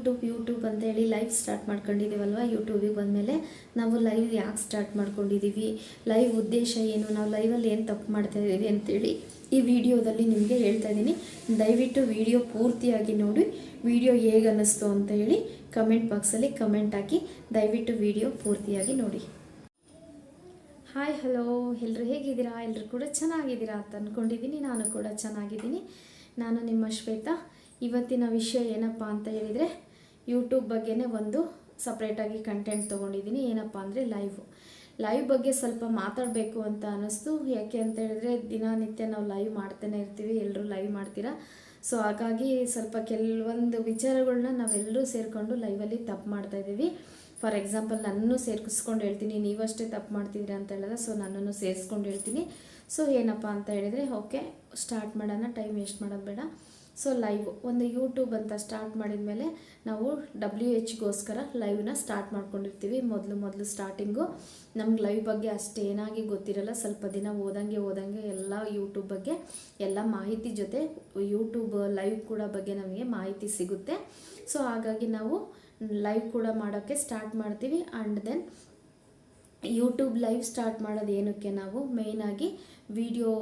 YouTube YouTube ಅಂತೇಳಿ live start ಮಾಡ್ಕೊಂಡಿದ್ದೀವಲ್ವ? ಯೂಟ್ಯೂಬಿಗೆ ಬಂದಮೇಲೆ ನಾವು ಲೈವ್ ಯಾಕೆ ಸ್ಟಾರ್ಟ್ ಮಾಡ್ಕೊಂಡಿದ್ದೀವಿ? ಲೈವ್ ಉದ್ದೇಶ ಏನು? ನಾವು ಲೈವಲ್ಲಿ ಏನು ತಪ್ಪು ಮಾಡ್ತಾ ಇದ್ದೀವಿ ಅಂತೇಳಿ ಈ ವಿಡಿಯೋದಲ್ಲಿ ನಿಮಗೆ ಹೇಳ್ತಾ ಇದ್ದೀನಿ. ದಯವಿಟ್ಟು ವಿಡಿಯೋ ಪೂರ್ತಿಯಾಗಿ ನೋಡಿ. ವಿಡಿಯೋ ಹೇಗೆ ಅನ್ನಿಸ್ತು ಅಂತ ಹೇಳಿ ಕಮೆಂಟ್ ಬಾಕ್ಸಲ್ಲಿ ಕಮೆಂಟ್ ಹಾಕಿ. ದಯವಿಟ್ಟು ವಿಡಿಯೋ ಪೂರ್ತಿಯಾಗಿ ನೋಡಿ. ಹಾಯ್ ಹಲೋ ಎಲ್ಲರೂ ಹೇಗಿದ್ದೀರಾ? ಎಲ್ಲರೂ ಕೂಡ ಚೆನ್ನಾಗಿದ್ದೀರಾ ಅಂತ ಅಂದ್ಕೊಂಡಿದ್ದೀನಿ ನಾನು ಕೂಡ ಚೆನ್ನಾಗಿದ್ದೀನಿ. ನಾನು ನಿಮ್ಮ ಶ್ವೇತಾ. ಇವತ್ತಿನ ವಿಷಯ ಏನಪ್ಪ ಅಂತ ಹೇಳಿದರೆ ಯೂಟ್ಯೂಬ್ ಬಗ್ಗೆನೇ ಒಂದು ಸಪ್ರೇಟಾಗಿ ಕಂಟೆಂಟ್ ತೊಗೊಂಡಿದ್ದೀನಿ. ಏನಪ್ಪ ಅಂದರೆ ಲೈವ್ ಲೈವ್ ಬಗ್ಗೆ ಸ್ವಲ್ಪ ಮಾತಾಡಬೇಕು ಅಂತ ಅನ್ನಿಸ್ತು. ಯಾಕೆ ಅಂತ ಹೇಳಿದ್ರೆ, ದಿನನಿತ್ಯ ನಾವು ಲೈವ್ ಮಾಡ್ತಾನೆ ಇರ್ತೀವಿ. ಎಲ್ಲರೂ ಲೈವ್ ಮಾಡ್ತೀರಾ? ಸೊ ಹಾಗಾಗಿ ಸ್ವಲ್ಪ ಕೆಲವೊಂದು ವಿಚಾರಗಳನ್ನ ನಾವೆಲ್ಲರೂ ಸೇರಿಕೊಂಡು ಲೈವಲ್ಲಿ ತಪ್ಪು ಮಾಡ್ತಾ ಇದ್ದೀವಿ. ಫಾರ್ ಎಕ್ಸಾಂಪಲ್ ನನ್ನನ್ನು ಸೇರಿಸ್ಕೊಂಡು ಹೇಳ್ತೀನಿ. ನೀವಷ್ಟೇ ತಪ್ಪು ಮಾಡ್ತಿದ್ದೀರಾ ಅಂತ ಹೇಳಿದ್ರೆ ಸೊ ನನ್ನನ್ನು ಸೇರಿಸ್ಕೊಂಡು ಹೇಳ್ತೀನಿ. ಸೊ ಏನಪ್ಪ ಅಂತ ಹೇಳಿದರೆ ಓಕೆ ಸ್ಟಾರ್ಟ್ ಮಾಡೋಣ. ಟೈಮ್ ವೇಸ್ಟ್ ಮಾಡೋದು ಬೇಡ. ಸೊ ಲೈವ್ ಒಂದು ಯೂಟ್ಯೂಬ್ ಅಂತ ಸ್ಟಾರ್ಟ್ ಮಾಡಿದ ಮೇಲೆ ನಾವು ಡಬ್ಲ್ಯೂ ಎಚ್ಗೋಸ್ಕರ ಲೈವ್ನ ಸ್ಟಾರ್ಟ್ ಮಾಡ್ಕೊಂಡಿರ್ತೀವಿ. ಮೊದಲು ಮೊದಲು ಸ್ಟಾರ್ಟಿಂಗು ನಮ್ಗೆ ಲೈವ್ ಬಗ್ಗೆ ಅಷ್ಟೇನಾಗಿ ಗೊತ್ತಿರಲ್ಲ. ಸ್ವಲ್ಪ ದಿನ ಓದಂಗೆ ಓದಂಗೆ ಎಲ್ಲ ಯೂಟ್ಯೂಬ್ ಬಗ್ಗೆ ಎಲ್ಲ ಮಾಹಿತಿ ಜೊತೆ ಯೂಟ್ಯೂಬ್ ಲೈವ್ ಕೂಡ ಬಗ್ಗೆ ನಮಗೆ ಮಾಹಿತಿ ಸಿಗುತ್ತೆ. ಸೊ ಹಾಗಾಗಿ ನಾವು ಲೈವ್ ಕೂಡ ಮಾಡೋಕ್ಕೆ ಸ್ಟಾರ್ಟ್ ಮಾಡ್ತೀವಿ. And then YouTube live start ಮಾಡೋದು ಏನಕ್ಕೆ ನಾವು ಮೇಯ್ನಾಗಿ ವಿಡಿಯೋ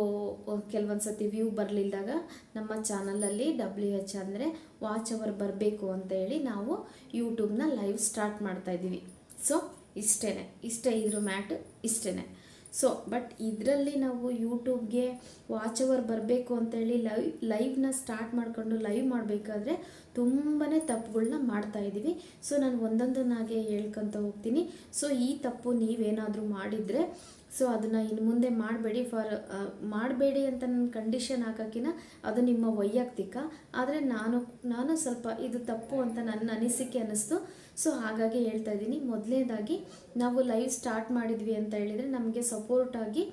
ಕೆಲವೊಂದು ಸತಿ ವ್ಯೂ ಬರಲಿಲ್ದಾಗ ನಮ್ಮ ಚಾನಲಲ್ಲಿ ಡಬ್ಲ್ಯೂ ಎಚ್ ಅಂದರೆ ವಾಚ್ ಅವರ್ ಬರಬೇಕು ಅಂತ ಹೇಳಿ ನಾವು ಯೂಟ್ಯೂಬ್ನ ಲೈವ್ ಸ್ಟಾರ್ಟ್ ಮಾಡ್ತಾ ಇದ್ದೀವಿ. ಸೊ ಇಷ್ಟೇ ಇಷ್ಟೇ ಇದ್ರ ಮ್ಯಾಟ್ ಇಷ್ಟೇ ಸೊ ಬಟ್ ಇದರಲ್ಲಿ ನಾವು ಯೂಟ್ಯೂಬ್ಗೆ ವಾಚ್ ಅವರ್ ಬರಬೇಕು ಅಂತೇಳಿ ಲೈವ್ ಲೈವ್ನ ಸ್ಟಾರ್ಟ್ ಮಾಡಿಕೊಂಡು ಲೈವ್ ಮಾಡಬೇಕಾದ್ರೆ ತುಂಬಾ ತಪ್ಪುಗಳನ್ನ ಮಾಡ್ತಾಯಿದ್ದೀವಿ ಸೊ ನಾನು ಒಂದೊಂದನ್ನಾಗೆ ಹೇಳ್ಕೊತ ಹೋಗ್ತೀನಿ. ಸೊ ಈ ತಪ್ಪು ನೀವೇನಾದರೂ ಮಾಡಿದರೆ ಸೊ ಅದನ್ನು ಇನ್ನು ಮುಂದೆ ಮಾಡಬೇಡಿ. ಫಾರ್ ಮಾಡಬೇಡಿ ಅಂತ ನನ್ನ ಕಂಡೀಷನ್ ಹಾಕೋಕ್ಕಿಂತ ಅದು ನಿಮ್ಮ ವೈಯಕ್ತಿಕ. ಆದರೆ ನಾನು ನಾನು ಸ್ವಲ್ಪ ಇದು ತಪ್ಪು ಅಂತ ನನ್ನ ಅನಿಸಿಕೆ ಅನ್ನಿಸ್ತು. ಸೊ ಹಾಗಾಗಿ ಹೇಳ್ತಾ ಇದ್ದೀನಿ. ಮೊದಲನೇದಾಗಿ ನಾವು ಲೈವ್ ಸ್ಟಾರ್ಟ್ ಮಾಡಿದ್ವಿ ಅಂತ ಹೇಳಿದರೆ ನಮಗೆ ಸಪೋರ್ಟಾಗಿ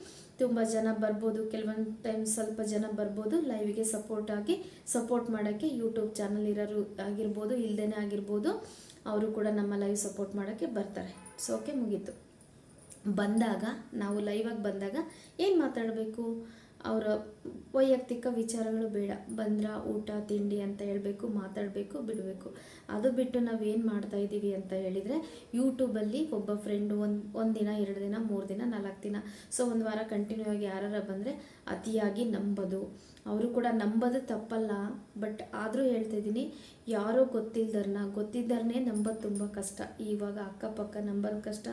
ತುಂಬ ಜನ ಬರ್ಬೋದು. ಕೆಲವೊಂದು ಟೈಮ್ ಸ್ವಲ್ಪ ಜನ ಬರ್ಬೋದು ಲೈವ್ಗೆ ಸಪೋರ್ಟ್ ಆಗಿ ಸಪೋರ್ಟ್ ಮಾಡೋಕ್ಕೆ ಯೂಟ್ಯೂಬ್ ಚಾನಲ್ ಇರೋರು ಆಗಿರ್ಬೋದು ಇಲ್ಲದೇ ಆಗಿರ್ಬೋದು, ಅವರು ಕೂಡ ನಮ್ಮ ಲೈವ್ ಸಪೋರ್ಟ್ ಮಾಡೋಕ್ಕೆ ಬರ್ತಾರೆ. ಸೊ ಓಕೆ ಮುಗೀತು. ಬಂದಾಗ ನಾವು ಲೈವಾಗಿ ಬಂದಾಗ ಏನು ಮಾತಾಡಬೇಕು? ಅವರ ವೈಯಕ್ತಿಕ ವಿಚಾರಗಳು ಬೇಡ. ಬಂದ್ರ, ಊಟ, ತಿಂಡಿ ಅಂತ ಹೇಳಬೇಕು, ಮಾತಾಡಬೇಕು, ಬಿಡಬೇಕು. ಅದು ಬಿಟ್ಟು ನಾವೇನು ಮಾಡ್ತಾ ಇದ್ದೀವಿ ಅಂತ ಹೇಳಿದರೆ ಯೂಟ್ಯೂಬಲ್ಲಿ ಒಬ್ಬ ಫ್ರೆಂಡು ಒಂದು ಒಂದು ದಿನ, ಎರಡು ದಿನ, ಮೂರು ದಿನ, ನಾಲ್ಕು ದಿನ. ಸೊ ಒಂದು ವಾರ ಕಂಟಿನ್ಯೂ ಆಗಿ ಯಾರು ಬಂದರೆ ಅತಿಯಾಗಿ ನಂಬೋದು. ಅವರು ಕೂಡ ನಂಬೋದು ತಪ್ಪಲ್ಲ ಬಟ್ ಆದರೂ ಹೇಳ್ತಾ ಇದ್ದೀನಿ, ಯಾರೋ ಗೊತ್ತಿಲ್ದರ್ನ ಗೊತ್ತಿದ್ದರನ್ನೇ ನಂಬೋದು ತುಂಬ ಕಷ್ಟ. ಇವಾಗ ಅಕ್ಕಪಕ್ಕ ನಂಬೋದು ಕಷ್ಟ,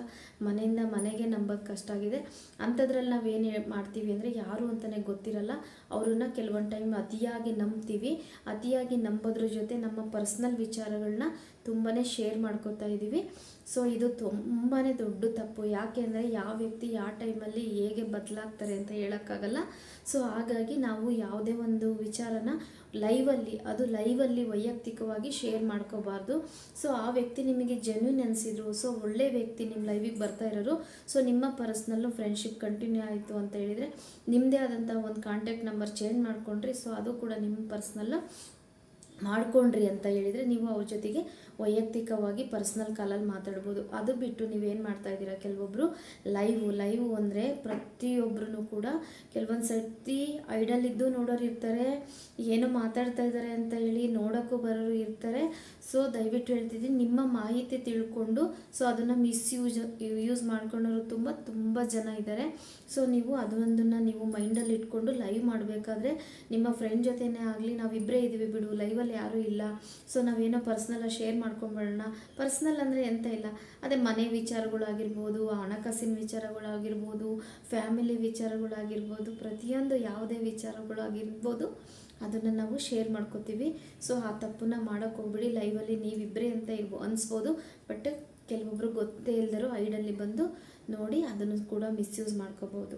ಮನೆಯಿಂದ ಮನೆಗೆ ನಂಬೋದು ಕಷ್ಟ ಆಗಿದೆ. ಅಂಥದ್ರಲ್ಲಿ ನಾವೇನು ಮಾಡ್ತೀವಿ ಅಂದರೆ, ಯಾರು ಅಂತಲೇ ಗೊತ್ತಿರಲ್ಲ ಅವ್ರನ್ನ ಕೆಲವೊಂದು ಟೈಮ್ ಅತಿಯಾಗಿ ನಂಬ್ತೀವಿ. ಅತಿಯಾಗಿ ನಂಬೋದ್ರ ಜೊತೆ ನಮ್ಮ ಪರ್ಸ್ನಲ್ ವಿಚಾರಗಳನ್ನ ತುಂಬಾ ಶೇರ್ ಮಾಡ್ಕೋತಾ ಇದ್ದೀವಿ ಸೊ ಇದು ತುಂಬಾ ದೊಡ್ಡ ತಪ್ಪು. ಯಾಕೆ ಯಾವ ವ್ಯಕ್ತಿ ಯಾವ ಟೈಮಲ್ಲಿ ಹೇಗೆ ಬದಲಾಗ್ತಾರೆ ಅಂತ ಹೇಳೋಕ್ಕಾಗಲ್ಲ. ಸೊ ಹಾಗಾಗಿ ನಾವು ಯಾವುದೇ ಒಂದು ವಿಚಾರನ ಲೈವಲ್ಲಿ ಅದು ಲೈವಲ್ಲಿ ವೈಯಕ್ತಿಕವಾಗಿ ಶೇರ್ ಮಾಡ್ಕೋಬಾರ್ದು. ಸೊ ಆ ವ್ಯಕ್ತಿ ನಿಮಗೆ ಜೆನ್ಯೂನ್ ಅನಿಸಿದ್ರು ಸೊ ಒಳ್ಳೆ ವ್ಯಕ್ತಿ ನಿಮ್ಮ ಲೈವಿಗೆ ಬರ್ತಾ ಇರೋರು ಸೊ ನಿಮ್ಮ ಪರ್ಸ್ನಲ್ಲು ಫ್ರೆಂಡ್ಶಿಪ್ ಕಂಟಿನ್ಯೂ ಆಯಿತು ಅಂತ ಹೇಳಿದರೆ ನಿಮ್ಮದೇ ಆದಂಥ ಒಂದು ಕಾಂಟ್ಯಾಕ್ಟ್ ನಂಬರ್ ಚೇಂಜ್ ಮಾಡ್ಕೊಂಡ್ರಿ ಸೊ ಅದು ಕೂಡ ನಿಮ್ಮ ಪರ್ಸ್ನಲ್ಲು ಮಾಡ್ಕೊಂಡ್ರಿ ಅಂತ ಹೇಳಿದರೆ, ನೀವು ಅವ್ರ ಜೊತೆಗೆ ವೈಯಕ್ತಿಕವಾಗಿ ಪರ್ಸ್ನಲ್ ಕಾಲಲ್ಲಿ ಮಾತಾಡ್ಬೋದು. ಅದು ಬಿಟ್ಟು ನೀವೇನು ಮಾಡ್ತಾ ಇದ್ದೀರಾ? ಕೆಲವೊಬ್ಬರು ಲೈವು ಲೈವು ಅಂದರೆ ಪ್ರತಿಯೊಬ್ಬರೂ ಕೂಡ ಕೆಲವೊಂದು ಸರ್ತಿ ಐಡಲ್ ಇದ್ದು ನೋಡೋರು ಇರ್ತಾರೆ, ಏನೋ ಮಾತಾಡ್ತಾ ಇದ್ದಾರೆ ಅಂತ ಹೇಳಿ ನೋಡೋಕ್ಕೂ ಬರೋರು ಇರ್ತಾರೆ. ಸೊ ದಯವಿಟ್ಟು ಹೇಳ್ತಿದ್ದೀನಿ, ನಿಮ್ಮ ಮಾಹಿತಿ ತಿಳ್ಕೊಂಡು ಸೊ ಅದನ್ನು ಮಿಸ್ಯೂಸ್ ಯೂಸ್ ಮಾಡ್ಕೊಂಡವರು ತುಂಬ ತುಂಬ ಜನ ಇದ್ದಾರೆ. ಸೊ ನೀವು ಅದೊಂದನ್ನು ನೀವು ಮೈಂಡಲ್ಲಿ ಇಟ್ಕೊಂಡು ಲೈವ್ ಮಾಡಬೇಕಾದ್ರೆ ನಿಮ್ಮ ಫ್ರೆಂಡ್ ಜೊತೆನೇ ಆಗಲಿ ನಾವಿಬ್ಬರೇ ಇದ್ದೀವಿ ಬಿಡು ಲೈವಲ್ಲಿ ಯಾರೂ ಇಲ್ಲ. ಸೊ ನಾವೇನೋ ಪರ್ಸ್ನಲ್ಲಾಗಿ ಶೇರ್ ಮಾಡ್ಕೊಂಬಿಡೋಣ ಪರ್ಸ್ನಲ್ ಅಂದರೆ ಎಂತ ಇಲ್ಲ. ಅದೇ ಮನೆ ವಿಚಾರಗಳಾಗಿರ್ಬೋದು, ಹಣಕಾಸಿನ ವಿಚಾರಗಳಾಗಿರ್ಬೋದು ಫ್ಯಾಮಿಲಿ ವಿಚಾರಗಳಾಗಿರ್ಬೋದು, ಪ್ರತಿಯೊಂದು ಯಾವುದೇ ವಿಚಾರಗಳಾಗಿರ್ಬೋದು, ಅದನ್ನು ನಾವು ಶೇರ್ ಮಾಡ್ಕೋತೀವಿ. ಸೊ ಆ ತಪ್ಪನ್ನ ಮಾಡೋಕ್ಕೆ ಹೋಗ್ಬಿಡಿ. ಲೈವಲ್ಲಿ ನೀವಿಬ್ಬರೇ ಅಂತ ಇರ್ಬೋ, ಅನಿಸ್ಬೋದು. ಬಟ್ ಕೆಲವೊಬ್ಬರು ಗೊತ್ತೇ ಇಲ್ಲದರೂ ಐಡಲ್ಲಿ ಬಂದು ನೋಡಿ, ಅದನ್ನು ಕೂಡ ಮಿಸ್ಯೂಸ್ ಮಾಡ್ಕೋಬೋದು.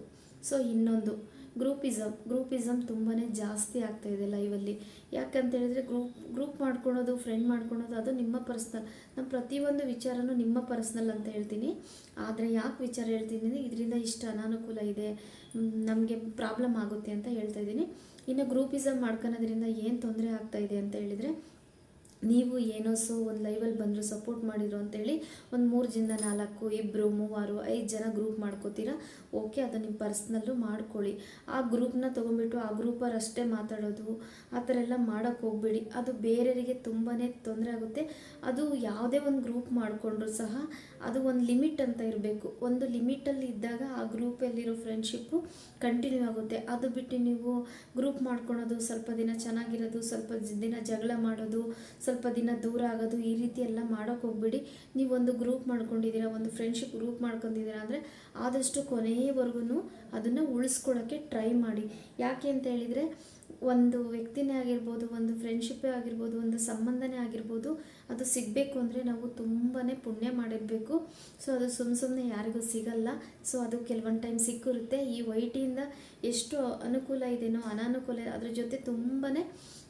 ಸೊ ಇನ್ನೊಂದು. ಗ್ರೂಪಿಸಮ್ ಗ್ರೂಪಿಸಮ್ ತುಂಬಾ ಜಾಸ್ತಿ ಆಗ್ತಾ ಇದೆ ಲೈವಲ್ಲಿ ಯಾಕಂತ ಹೇಳಿದ್ರೆ ಗ್ರೂಪ್ ಗ್ರೂಪ್ ಮಾಡ್ಕೊಳೋದು ಫ್ರೆಂಡ್ ಮಾಡ್ಕೊಳೋದು, ಅದು ನಿಮ್ಮ ಪರ್ಸ್ನಲ್ ನಾನು ಪ್ರತಿಯೊಂದು ವಿಚಾರನೂ ನಿಮ್ಮ ಪರ್ಸ್ನಲ್ ಅಂತ ಹೇಳ್ತೀನಿ. ಆದರೆ ಯಾಕೆ ವಿಚಾರ ಹೇಳ್ತೀನಿ ಅಂದರೆ ಇದರಿಂದ ಇಷ್ಟು, ಅನಾನುಕೂಲ ಇದೆ, ನಮಗೆ ಪ್ರಾಬ್ಲಮ್ ಆಗುತ್ತೆ ಅಂತ ಹೇಳ್ತಾ ಇದ್ದೀನಿ. ಇನ್ನು ಗ್ರೂಪಿಸಮ್ ಮಾಡ್ಕೊಳೋದ್ರಿಂದ ಏನು ತೊಂದರೆ ಆಗ್ತಾಯಿದೆ ಅಂತ ಹೇಳಿದರೆ ನೀವು ಏನೋ ಸೊ ಒಂದು ಲೈವಲ್ಲಿ ಬಂದರು ಸಪೋರ್ಟ್ ಮಾಡಿದ್ರು ಅಂತೇಳಿ ಒಂದು ಮೂರು ಜನ, ನಾಲ್ಕು ಇಬ್ಬರು ಮೂವರು, ಐದು ಜನ ಗ್ರೂಪ್ ಮಾಡ್ಕೋತೀರಾ? ಓಕೆ ಅದು ನಿಮ್ಮ ಪರ್ಸ್ನಲ್ಲು ಮಾಡ್ಕೊಳ್ಳಿ. ಆ ಗ್ರೂಪ್ನ ತೊಗೊಂಬಿಟ್ಟು ಆ ಗ್ರೂಪರ್ ಅಷ್ಟೇ ಮಾತಾಡೋದು, ಆ ಥರ ಎಲ್ಲ ಮಾಡೋಕ್ಕೆ ಹೋಗಬೇಡಿ. ಅದು ಬೇರೆಯವರಿಗೆ ತುಂಬಾ ತೊಂದರೆ ಆಗುತ್ತೆ. ಅದು ಯಾವುದೇ ಒಂದು ಗ್ರೂಪ್ ಮಾಡಿಕೊಂಡ್ರು ಸಹ ಅದು ಒಂದು ಲಿಮಿಟ್ ಅಂತ ಇರಬೇಕು. ಒಂದು ಲಿಮಿಟಲ್ಲಿ ಇದ್ದಾಗ ಆ ಗ್ರೂಪಲ್ಲಿರೋ ಫ್ರೆಂಡ್ಶಿಪ್ಪು ಕಂಟಿನ್ಯೂ ಆಗುತ್ತೆ. ಅದು ಬಿಟ್ಟು ನೀವು ಗ್ರೂಪ್ ಮಾಡ್ಕೊಳೋದು, ಸ್ವಲ್ಪ ದಿನ ಚೆನ್ನಾಗಿರೋದು, ಸ್ವಲ್ಪ ದಿನ ಜಗಳ ಮಾಡೋದು, ಸ್ವಲ್ಪ ದಿನ ದೂರ ಆಗೋದು ಈ ರೀತಿ ಎಲ್ಲ ಮಾಡೋಕ್ಕೆ ಹೋಗ್ಬೇಡಿ. ನೀವು ಒಂದು ಗ್ರೂಪ್ ಮಾಡ್ಕೊಂಡಿದ್ದೀರಾ, ಒಂದು ಫ್ರೆಂಡ್ಶಿಪ್ ಗ್ರೂಪ್ ಮಾಡ್ಕೊಂಡಿದ್ದೀರಾ ಅಂದರೆ ಆದಷ್ಟು ಕೊನೆಯವರೆಗೂ ಅದನ್ನು ಉಳಿಸ್ಕೊಳ್ಳೋಕ್ಕೆ ಟ್ರೈ ಮಾಡಿ. ಯಾಕೆ ಅಂತ ಹೇಳಿದರೆ ಒಂದು ವ್ಯಕ್ತಿನೇ ಆಗಿರ್ಬೋದು, ಒಂದು ಫ್ರೆಂಡ್ಶಿಪ್ಪೇ ಆಗಿರ್ಬೋದು, ಒಂದು ಸಂಬಂಧನೇ ಆಗಿರ್ಬೋದು, ಅದು ಸಿಗಬೇಕು ಅಂದರೆ ನಾವು ತುಂಬಾ ಪುಣ್ಯ ಮಾಡಿರಬೇಕು. ಸೊ ಅದು ಸುಮ್ಮ ಸುಮ್ಮನೆ ಯಾರಿಗೂ ಸಿಗಲ್ಲ. ಸೊ ಅದು ಕೆಲವೊಂದು ಟೈಮ್ ಸಿಕ್ಕಿರುತ್ತೆ. ಈ ವೈ ಟಿಯಿಂದ ಎಷ್ಟು ಅನುಕೂಲ ಇದೆಯೋ ಅನಾನುಕೂಲ, ಅದ್ರ ಜೊತೆ ತುಂಬಾ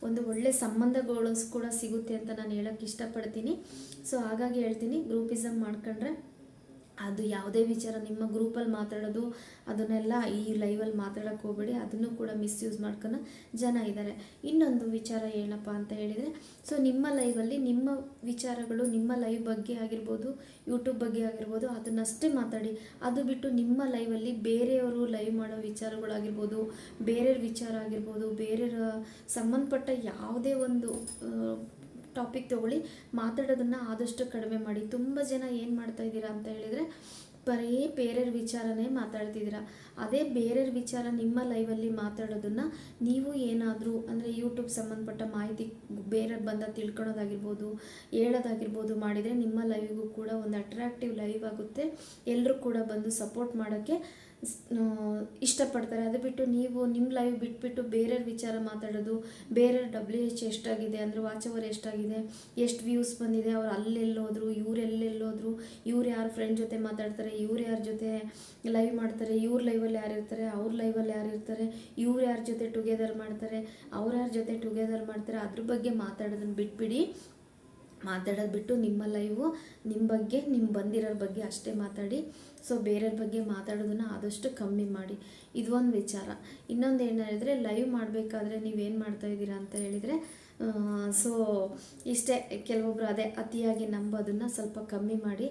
ಒಂದು ಒಳ್ಳೆ ಸಂಬಂಧಗಳು ಕೂಡ ಸಿಗುತ್ತೆ ಅಂತ ನಾನು ಹೇಳೋಕ್ಕೆ ಇಷ್ಟಪಡ್ತೀನಿ. ಸೊ ಹಾಗಾಗಿ ಹೇಳ್ತೀನಿ ಗ್ರೂಪಿಸಮ್ ಮಾಡ್ಕೊಂಡ್ರೆ ಅದು ಯಾವುದೇ ವಿಚಾರ ನಿಮ್ಮ ಗ್ರೂಪಲ್ಲಿ ಮಾತಾಡೋದು, ಅದನ್ನೆಲ್ಲ ಈ ಲೈವಲ್ಲಿ ಮಾತಾಡೋಕ್ಕೆ ಹೋಗಬೇಡಿ, ಅದನ್ನು ಕೂಡ ಮಿಸ್ಯೂಸ್ ಮಾಡ್ಕೊಂಡು ಜನ ಇದ್ದಾರೆ. ಇನ್ನೊಂದು ವಿಚಾರ ಏನಪ್ಪ ಅಂತ ಹೇಳಿದರೆ ಸೊ ನಿಮ್ಮ ಲೈವಲ್ಲಿ ನಿಮ್ಮ ವಿಚಾರಗಳು ನಿಮ್ಮ ಲೈವ್ ಬಗ್ಗೆ ಆಗಿರ್ಬೋದು ಯೂಟ್ಯೂಬ್ ಬಗ್ಗೆ ಆಗಿರ್ಬೋದು, ಅದನ್ನಷ್ಟೇ ಮಾತಾಡಿ. ಅದು ಬಿಟ್ಟು ನಿಮ್ಮ ಲೈವಲ್ಲಿ ಬೇರೆಯವರು ಲೈವ್ ಮಾಡೋ ವಿಚಾರಗಳಾಗಿರ್ಬೋದು ಬೇರೆಯವ್ರ ವಿಚಾರ ಆಗಿರ್ಬೋದು, ಬೇರೆಯವ್ರ ಸಂಬಂಧಪಟ್ಟ ಯಾವುದೇ ಒಂದು ಟಾಪಿಕ್ ತೊಗೊಳ್ಳಿ. ಮಾತಾಡೋದನ್ನು ಆದಷ್ಟು ಕಡಿಮೆ ಮಾಡಿ. ತುಂಬ ಜನ ಏನು ಮಾಡ್ತಾ ಇದ್ದೀರಾ ಅಂತ ಹೇಳಿದರೆ, ಬರೀ ಬೇರೆಯವ್ರ ವಿಚಾರನೇ ಮಾತಾಡ್ತಿದ್ದೀರಾ. ಅದೇ ಬೇರೆಯವ್ರ ವಿಚಾರ ನಿಮ್ಮ ಲೈವಲ್ಲಿ ಮಾತಾಡೋದನ್ನು ನೀವು ಏನಾದರೂ, ಅಂದರೆ ಯೂಟ್ಯೂಬ್ ಸಂಬಂಧಪಟ್ಟ ಮಾಹಿತಿ ಬೇರೆಯವ್ರು ಬಂದ ತಿಳ್ಕೊಳೋದಾಗಿರ್ಬೋದು, ಹೇಳೋದಾಗಿರ್ಬೋದು ಮಾಡಿದರೆ ನಿಮ್ಮ ಲೈವಿಗೂ ಕೂಡ ಒಂದು ಅಟ್ರಾಕ್ಟಿವ್ ಲೈವ್ ಆಗುತ್ತೆ. ಎಲ್ಲರೂ ಕೂಡ ಬಂದು ಸಪೋರ್ಟ್ ಮಾಡೋಕ್ಕೆ ಇಷ್ಟಪಡ್ತಾರೆ. ಅದು ಬಿಟ್ಟು ನೀವು ನಿಮ್ಮ ಲೈವ್ ಬಿಟ್ಬಿಟ್ಟು ಬೇರೆಯವ್ರ ವಿಚಾರ ಮಾತಾಡೋದು, ಬೇರೆಯವ್ರ ಡಬ್ಲ್ಯೂ ಎಚ್ ಎಷ್ಟಾಗಿದೆ, ಅಂದರೆ ವಾಚ್ ಅವರ್ ಎಷ್ಟಾಗಿದೆ, ಎಷ್ಟು ವ್ಯೂಸ್ ಬಂದಿದೆ, ಅವ್ರು ಅಲ್ಲೆಲ್ಲೋದ್ರು, ಇವ್ರು ಎಲ್ಲೆಲ್ಲೋದ್ರು, ಇವ್ರು ಯಾರು ಫ್ರೆಂಡ್ ಜೊತೆ ಮಾತಾಡ್ತಾರೆ, ಇವ್ರು ಯಾರ ಜೊತೆ ಲೈವ್ ಮಾಡ್ತಾರೆ, ಇವ್ರ ಲೈವಲ್ಲಿ ಯಾರು ಇರ್ತಾರೆ, ಅವ್ರ ಲೈವಲ್ಲಿ ಯಾರು ಇರ್ತಾರೆ, ಇವ್ರು ಯಾರ ಜೊತೆ ಟುಗೆದರ್ ಮಾಡ್ತಾರೆ, ಅವ್ರ ಯಾರ ಜೊತೆ ಟುಗೆದರ್ ಮಾಡ್ತಾರೆ, ಅದ್ರ ಬಗ್ಗೆ ಮಾತಾಡೋದನ್ನು ಬಿಟ್ಬಿಡಿ. ಮಾತಾಡೋದು ಬಿಟ್ಟು ನಿಮ್ಮ ಲೈವು ನಿಮ್ಮ ಬಗ್ಗೆ ನಿಮ್ಮ ಬಂದಿರೋರ ಬಗ್ಗೆ ಅಷ್ಟೇ ಮಾತಾಡಿ. ಸೊ ಬೇರೆಯವ್ರ ಬಗ್ಗೆ ಮಾತಾಡೋದನ್ನು ಆದಷ್ಟು ಕಮ್ಮಿ ಮಾಡಿ. ಇದೊಂದು ವಿಚಾರ. ಇನ್ನೊಂದು ಏನು ಹೇಳಿದ್ರೆ ಲೈವ್ ಮಾಡಬೇಕಾದ್ರೆ ನೀವೇನು ಮಾಡ್ತಾ ಇದ್ದೀರಾ ಅಂತ ಹೇಳಿದರೆ ಸೊ ಇಷ್ಟೇ. ಕೆಲವೊಬ್ರು ಅದೇ ಅತಿಯಾಗಿ ನಂಬೋದನ್ನು ಸ್ವಲ್ಪ ಕಮ್ಮಿ ಮಾಡಿ.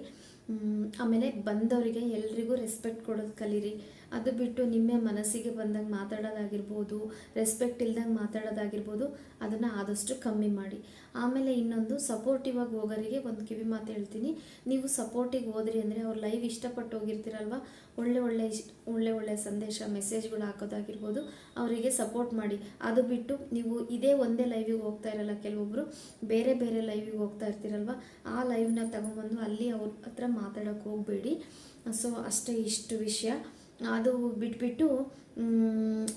ಆಮೇಲೆ ಬಂದವರಿಗೆ ಎಲ್ರಿಗೂ ರೆಸ್ಪೆಕ್ಟ್ ಕೊಡೋದು ಕಲೀರಿ. ಅದು ಬಿಟ್ಟು ನಿಮ್ಮ ಮನಸ್ಸಿಗೆ ಬಂದಂಗೆ ಮಾತಾಡೋದಾಗಿರ್ಬೋದು ರೆಸ್ಪೆಕ್ಟ್ ಇಲ್ದಂಗೆ ಮಾತಾಡೋದಾಗಿರ್ಬೋದು, ಅದನ್ನು ಆದಷ್ಟು ಕಮ್ಮಿ ಮಾಡಿ. ಆಮೇಲೆ ಇನ್ನೊಂದು ಸಪೋರ್ಟಿವ್ ಆಗಿ ಹೋಗೋರಿಗೆ ಒಂದು ಕಿವಿ ಮಾತು ಹೇಳ್ತೀನಿ. ನೀವು ಸಪೋರ್ಟಿಗೆ ಹೋದ್ರಿ ಅಂದರೆ ಅವ್ರು ಲೈವ್ ಇಷ್ಟಪಟ್ಟು ಹೋಗಿರ್ತೀರಲ್ವ? ಒಳ್ಳೆ ಒಳ್ಳೆ ಒಳ್ಳೆ ಒಳ್ಳೆ ಸಂದೇಶ ಮೆಸೇಜ್ಗಳು ಹಾಕೋದಾಗಿರ್ಬೋದು, ಅವರಿಗೆ ಸಪೋರ್ಟ್ ಮಾಡಿ. ಅದು ಬಿಟ್ಟು ನೀವು ಇದೇ ಒಂದೇ ಲೈವಿಗೆ ಹೋಗ್ತಾ ಇರಲ್ಲ ಕೆಲವೊಬ್ಬರು ಬೇರೆ ಬೇರೆ ಲೈವಿಗೆ ಹೋಗ್ತಾ ಇರ್ತೀರಲ್ವ? ಆ ಲೈವ್ನ ತಗೊಂಬಂದು ಅಲ್ಲಿ ಅವ್ರ ಹತ್ರ ಮಾತಾಡೋಕ್ಕೆ ಹೋಗಬೇಡಿ. ಸೊ, ಅಷ್ಟೇ ಇಷ್ಟು ವಿಷಯ. ಅದು ಬಿಟ್ಬಿಟ್ಟು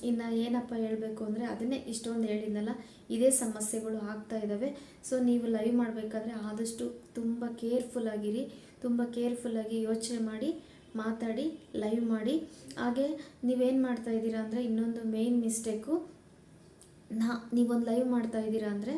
ಇನ್ನು ಏನಪ್ಪ ಹೇಳಬೇಕು ಅಂದರೆ ಅದನ್ನೇ ಇಷ್ಟೊಂದು ಹೇಳಿದ್ನಲ್ಲ, ಇದೇ ಸಮಸ್ಯೆಗಳು ಆಗ್ತಾ ಇದ್ದಾವೆ ಸೊ ನೀವು ಲೈವ್ ಮಾಡಬೇಕಾದ್ರೆ ಆದಷ್ಟು ತುಂಬ ಕೇರ್ಫುಲ್ ಆಗಿರಿ, ತುಂಬ ಕೇರ್ಫುಲ್ಲಾಗಿ ಯೋಚನೆ ಮಾಡಿ, ಮಾತಾಡಿ ಲೈವ್ ಮಾಡಿ. ಹಾಗೆ ನೀವೇನು ಮಾಡ್ತಾ ಇದ್ದೀರಾ ಅಂದರೆ ಇನ್ನೊಂದು ಮೇಯ್ನ್ ಮಿಸ್ಟೇಕು ನಾ, ನೀವೊಂದು ಲೈವ್ ಮಾಡ್ತಾ ಇದ್ದೀರಾ ಅಂದರೆ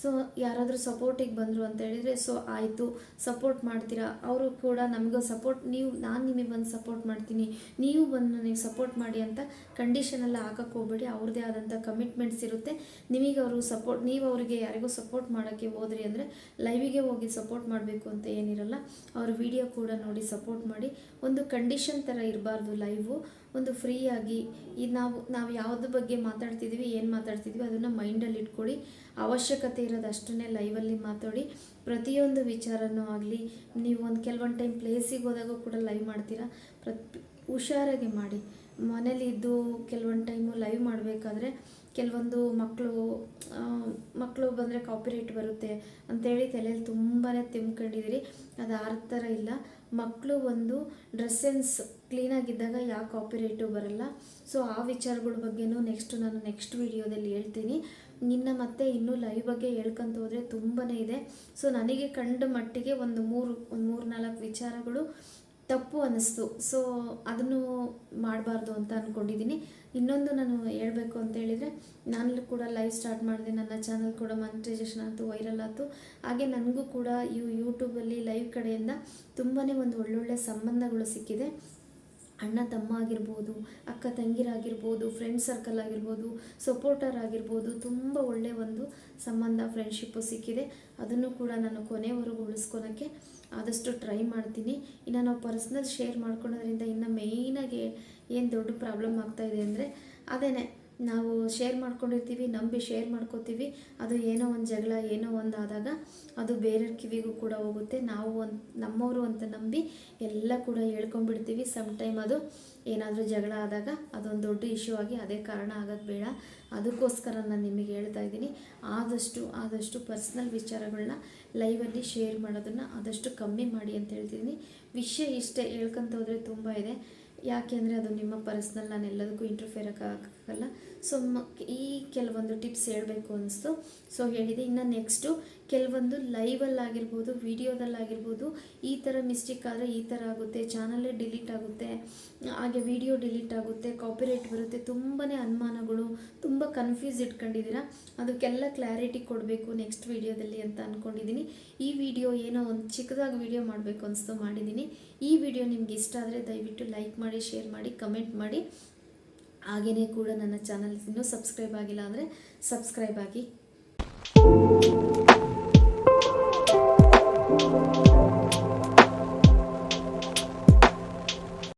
ಸೊ ಯಾರಾದರೂ ಸಪೋರ್ಟಿಗೆ ಬಂದರು ಅಂತ ಹೇಳಿದರೆ ಸೊ ಆಯಿತು ಸಪೋರ್ಟ್ ಮಾಡ್ತೀರಾ? ಅವರು ಕೂಡ ನಮಗೂ ಸಪೋರ್ಟ್ ನೀವು, ನಾನು ನಿಮಗೆ ಬಂದು ಸಪೋರ್ಟ್ ಮಾಡ್ತೀನಿ, ನೀವು ಬಂದು ನನಗೆ ಸಪೋರ್ಟ್ ಮಾಡಿ ಅಂತ ಕಂಡೀಷನೆಲ್ಲ ಹಾಕಕ್ಕೆ ಹೋಗ್ಬೇಡಿ ಅವ್ರದ್ದೇ ಆದಂಥ ಕಮಿಟ್ಮೆಂಟ್ಸ್ ಇರುತ್ತೆ. ನಿಮಗೆ ಅವರು ಸಪೋರ್ಟ್ ನೀವು ಅವರಿಗೆ ಯಾರಿಗೂ ಸಪೋರ್ಟ್ ಮಾಡೋಕ್ಕೆ ಹೋದ್ರಿ ಅಂದರೆ ಲೈವಿಗೆ ಹೋಗಿ ಸಪೋರ್ಟ್ ಮಾಡಬೇಕು ಅಂತ ಏನಿರಲ್ಲ, ಅವ್ರ ವಿಡಿಯೋ ಕೂಡ ನೋಡಿ ಸಪೋರ್ಟ್ ಮಾಡಿ. ಒಂದು ಕಂಡೀಷನ್ ಥರ ಇರಬಾರ್ದು ಲೈವು ಒಂದು ಫ್ರೀಯಾಗಿ ಈ ನಾವು ನಾವು ಯಾವುದ್ರ ಬಗ್ಗೆ ಮಾತಾಡ್ತಿದ್ದೀವಿ, ಏನು ಮಾತಾಡ್ತಿದ್ವಿ ಅದನ್ನು ಮೈಂಡಲ್ಲಿ ಇಟ್ಕೊಳ್ಳಿ. ಅವಶ್ಯಕತೆ ಇರೋದು ಅಷ್ಟನ್ನೇ ಲೈವಲ್ಲಿ ಮಾತಾಡಿ. ಪ್ರತಿಯೊಂದು ವಿಚಾರನೂ ಆಗಲಿ, ನೀವು ಒಂದು ಕೆಲವೊಂದು ಟೈಮ್ ಪ್ಲೇಸಿಗೆ ಹೋದಾಗ ಕೂಡ ಲೈವ್ ಮಾಡ್ತೀರಾ? ಪ್ರತಿ, ಹುಷಾರಾಗಿ ಮಾಡಿ. ಮನೇಲಿ ಇದ್ದು ಕೆಲವೊಂದು ಟೈಮು ಲೈವ್ ಮಾಡಬೇಕಾದ್ರೆ ಕೆಲವೊಂದು ಮಕ್ಕಳು ಮಕ್ಕಳು ಬಂದರೆ ಕಾಪಿರೇಟ್ ಬರುತ್ತೆ ಅಂತೇಳಿ ತಲೆಯಲ್ಲಿ ತುಂಬಾ ತಿಮ್ಕೊಂಡಿದ್ದೀರಿ ಅದು ಆ ಥರ ಇಲ್ಲ. ಮಕ್ಕಳು ಒಂದು ಡ್ರೆಸ್ ಸೆನ್ಸ್ ಕ್ಲೀನಾಗಿದ್ದಾಗ ಯಾವ ಕಾಪಿರೇಟು ಬರಲ್ಲ. ಸೊ ಆ ವಿಚಾರಗಳ ಬಗ್ಗೆನೂ ನೆಕ್ಸ್ಟ್ ನಾನು ನೆಕ್ಸ್ಟ್ ವಿಡಿಯೋದಲ್ಲಿ ಹೇಳ್ತೀನಿ. ನಿನ್ನ ಮತ್ತೆ ಇನ್ನೂ ಲೈವ್ ಬಗ್ಗೆ ಹೇಳ್ಕೊಂತ ಹೋದರೆ ತುಂಬಾ ಇದೆ. ಸೊ ನನಗೆ ಕಂಡ ಮಟ್ಟಿಗೆ ಒಂದು ಮೂರು ಒಂದು ಮೂರು ನಾಲ್ಕು ವಿಚಾರಗಳು ತಪ್ಪು ಅನ್ನಿಸ್ತು. ಸೊ ಅದನ್ನು ಮಾಡಬಾರ್ದು ಅಂತ ಅಂದ್ಕೊಂಡಿದ್ದೀನಿ ಇನ್ನೊಂದು ನಾನು ಹೇಳಬೇಕು ಅಂತ ಹೇಳಿದರೆ ನಾನು ಕೂಡ ಲೈವ್ ಸ್ಟಾರ್ಟ್ ಮಾಡಿದೆ. ನನ್ನ ಚಾನಲ್ ಕೂಡ ಮಾನಿಟೈಸೇಷನ್ ಆಯಿತು ವೈರಲ್ ಆಯಿತು. ಹಾಗೆ ನನಗೂ ಕೂಡ ಇವು ಯೂಟ್ಯೂಬಲ್ಲಿ ಲೈವ್ ಕಡೆಯಿಂದ ತುಂಬಾ ಒಂದು ಒಳ್ಳೊಳ್ಳೆ ಸಂಬಂಧಗಳು ಸಿಕ್ಕಿದೆ. ಅಣ್ಣ ತಮ್ಮ ಆಗಿರ್ಬೋದು, ಅಕ್ಕ ತಂಗಿರಾಗಿರ್ಬೋದು ಫ್ರೆಂಡ್ ಸರ್ಕಲ್ ಆಗಿರ್ಬೋದು ಸಪೋರ್ಟರ್ ಆಗಿರ್ಬೋದು ತುಂಬ ಒಳ್ಳೆಯ ಒಂದು ಸಂಬಂಧ ಫ್ರೆಂಡ್ಶಿಪ್ಪು ಸಿಕ್ಕಿದೆ. ಅದನ್ನು ಕೂಡ ನಾನು ಕೊನೆವರೆಗೂ ಉಳಿಸ್ಕೊಳಕ್ಕೆ ಆದಷ್ಟು ಟ್ರೈ ಮಾಡ್ತೀನಿ. ಇನ್ನು ನಾವು ಪರ್ಸ್ನಲ್ ಶೇರ್ ಮಾಡ್ಕೊಳೋದ್ರಿಂದ ಇನ್ನು ಮೇಯ್ನಾಗಿ ಏನು ದೊಡ್ಡ ಪ್ರಾಬ್ಲಮ್ ಆಗ್ತಾಯಿದೆ ಅಂದರೆ, ಅದೇನೆ ನಾವು ಶೇರ್ ಮಾಡ್ಕೊಂಡಿರ್ತೀವಿ, ನಂಬಿ ಶೇರ್ ಮಾಡ್ಕೋತೀವಿ. ಅದು ಏನೋ ಒಂದು ಜಗಳ, ಏನೋ ಒಂದು ಆದಾಗ ಅದು ಬೇರೆಯವ್ರ ಕಿವಿಗೂ ಕೂಡ ಹೋಗುತ್ತೆ. ನಾವು ಒಂದು ನಮ್ಮವರು ಅಂತ ನಂಬಿ ಎಲ್ಲ ಕೂಡ ಹೇಳ್ಕೊಂಡ್ಬಿಡ್ತೀವಿ. ಸಮ್ ಟೈಮ್ ಅದು ಏನಾದರೂ ಜಗಳ ಆದಾಗ ಅದೊಂದು ದೊಡ್ಡ ಇಶ್ಯೂ ಆಗಿ ಅದೇ ಕಾರಣ ಆಗೋದು ಬೇಡ. ಅದಕ್ಕೋಸ್ಕರ ನಾನು ನಿಮಗೆ ಹೇಳ್ತಾ ಇದ್ದೀನಿ. ಆದಷ್ಟು ಆದಷ್ಟು ಪರ್ಸ್ನಲ್ ವಿಚಾರಗಳನ್ನ ಲೈವಲ್ಲಿ ಶೇರ್ ಮಾಡೋದನ್ನು ಆದಷ್ಟು ಕಮ್ಮಿ ಮಾಡಿ ಅಂತ ಹೇಳ್ತಿದ್ದೀನಿ. ವಿಷಯ ಇಷ್ಟೇ, ಹೇಳ್ಕೊಂತ ಹೋದರೆ ತುಂಬ ಇದೆ. ಯಾಕೆ ಅಂದರೆ ಅದು ನಿಮ್ಮ ಪರ್ಸ್ನಲ್ ನಾನು ಎಲ್ಲದಕ್ಕೂ ಇಂಟರ್ಫಿಯರ್ ಆಗೋಕ್ಕಾಗಲ್ಲ ಸೊ ಈ ಕೆಲವೊಂದು ಟಿಪ್ಸ್ ಹೇಳಬೇಕು ಅನಿಸ್ತು. ಸೊ ಹೇಳಿದೆ. ಇನ್ನು ನೆಕ್ಸ್ಟು ಕೆಲವೊಂದು ಲೈವಲ್ಲಾಗಿರ್ಬೋದು ವೀಡಿಯೋದಲ್ಲಾಗಿರ್ಬೋದು ಈ ಥರ ಮಿಸ್ಟೇಕ್ ಆದರೆ ಈ ಥರ ಆಗುತ್ತೆ ಚಾನಲ್ಲೇ ಡಿಲೀಟ್ ಆಗುತ್ತೆ, ಹಾಗೆ ವಿಡಿಯೋ ಡಿಲೀಟ್ ಆಗುತ್ತೆ ಕಾಪಿರೇಟ್ ಬರುತ್ತೆ ತುಂಬಾ ಅನುಮಾನಗಳು, ತುಂಬ ಕನ್ಫ್ಯೂಸ್ ಇಟ್ಕೊಂಡಿದ್ದೀರಾ. ಅದಕ್ಕೆಲ್ಲ ಕ್ಲಾರಿಟಿ ಕೊಡಬೇಕು ನೆಕ್ಸ್ಟ್ ವಿಡಿಯೋದಲ್ಲಿ ಅಂತ ಅಂದ್ಕೊಂಡಿದ್ದೀನಿ ಈ ವಿಡಿಯೋ ಏನೋ ಒಂದು ಚಿಕ್ಕದಾಗಿ ವಿಡಿಯೋ ಮಾಡಬೇಕು ಅನಿಸ್ತು, ಮಾಡಿದ್ದೀನಿ. ಈ ವಿಡಿಯೋ ನಿಮ್ಗೆ ಇಷ್ಟ ಆದರೆ ದಯವಿಟ್ಟು ಲೈಕ್ ಮಾಡಿ. ಶೇರ್ ಮಾಡಿ ಕಮೆಂಟ್ ಮಾಡಿ. ಹಾಗೆಯೇ ಕೂಡ ನನ್ನ ಚಾನಲ್ ಇನ್ನೂ ಸಬ್ಸ್ಕ್ರೈಬ್ ಆಗಿಲ್ಲ ಅಂದರೆ ಸಬ್ಸ್ಕ್ರೈಬ್ ಆಗಿ.